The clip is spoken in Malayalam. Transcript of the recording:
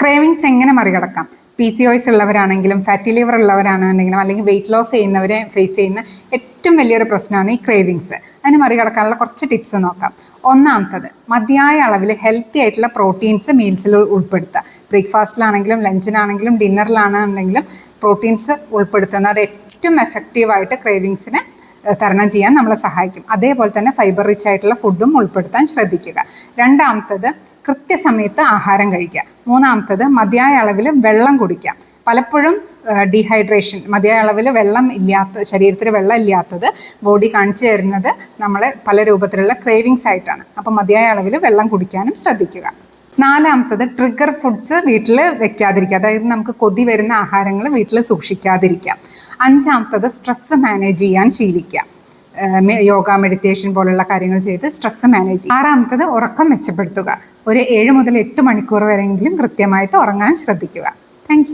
ക്രേവിങ്സ് എങ്ങനെ മറികടക്കാം? പി സി ഒയ്സ് ഉള്ളവരാണെങ്കിലും ഫാറ്റി ലിവർ ഉള്ളവരാണെന്നുണ്ടെങ്കിലും അല്ലെങ്കിൽ വെയിറ്റ് ലോസ് ചെയ്യുന്നവരെ ഫേസ് ചെയ്യുന്ന ഏറ്റവും വലിയൊരു പ്രശ്നമാണ് ഈ ക്രേവിങ്സ് അതിന് മറികടക്കാനുള്ള കുറച്ച് ടിപ്സ് നോക്കാം. ഒന്നാമത്തത് മതിയായ അളവിൽ ഹെൽത്തി ആയിട്ടുള്ള പ്രോട്ടീൻസ് മീൽസിൽ ഉൾപ്പെടുത്തുക. ബ്രേക്ക്ഫാസ്റ്റിലാണെങ്കിലും ലഞ്ചിനാണെങ്കിലും ഡിന്നറിലാണെന്നുണ്ടെങ്കിലും പ്രോട്ടീൻസ് ഉൾപ്പെടുത്തുന്നത് അത് ഏറ്റവും എഫക്റ്റീവായിട്ട് ക്രേവിങ്സിനെ തരണം ചെയ്യാൻ നമ്മളെ സഹായിക്കും. അതേപോലെ തന്നെ ഫൈബർ റിച്ച് ആയിട്ടുള്ള ഫുഡും ഉൾപ്പെടുത്താൻ ശ്രദ്ധിക്കുക. രണ്ടാമത്തത് കൃത്യസമയത്ത് ആഹാരം കഴിക്കുക. മൂന്നാമത്തത് മതിയായ അളവിൽ വെള്ളം കുടിക്കുക. പലപ്പോഴും ഡീഹൈഡ്രേഷൻ മതിയായ അളവിൽ വെള്ളം ഇല്ലാത്ത ശരീരത്തിൽ വെള്ളം ഇല്ലാത്തത് ബോഡി കാണിച്ചു തരുന്നത് നമ്മളെ പല രൂപത്തിലുള്ള ക്രേവിങ്സ് ആയിട്ടാണ്. അപ്പം മതിയായ അളവിൽ വെള്ളം കുടിക്കാനും ശ്രദ്ധിക്കുക. നാലാമത്തത് ട്രിഗർ ഫുഡ്സ് വീട്ടിൽ വെക്കാതിരിക്കുക. അതായത് നമുക്ക് കൊതി വരുന്ന ആഹാരങ്ങൾ വീട്ടിൽ സൂക്ഷിക്കാതിരിക്കുക. അഞ്ചാമത്തത് സ്ട്രെസ്സ് മാനേജ് ചെയ്യാൻ ശീലിക്കുക. യോഗ മെഡിറ്റേഷൻ പോലുള്ള കാര്യങ്ങൾ ചെയ്ത് സ്ട്രെസ്സ് മാനേജ് ചെയ്യുക ആറാമത്തത് ഉറക്കം മെച്ചപ്പെടുത്തുക. ഒരു ഏഴ് മുതൽ എട്ട് മണിക്കൂർ വരെയെങ്കിലും കൃത്യമായിട്ട് ഉറങ്ങാൻ ശ്രദ്ധിക്കുക. താങ്ക്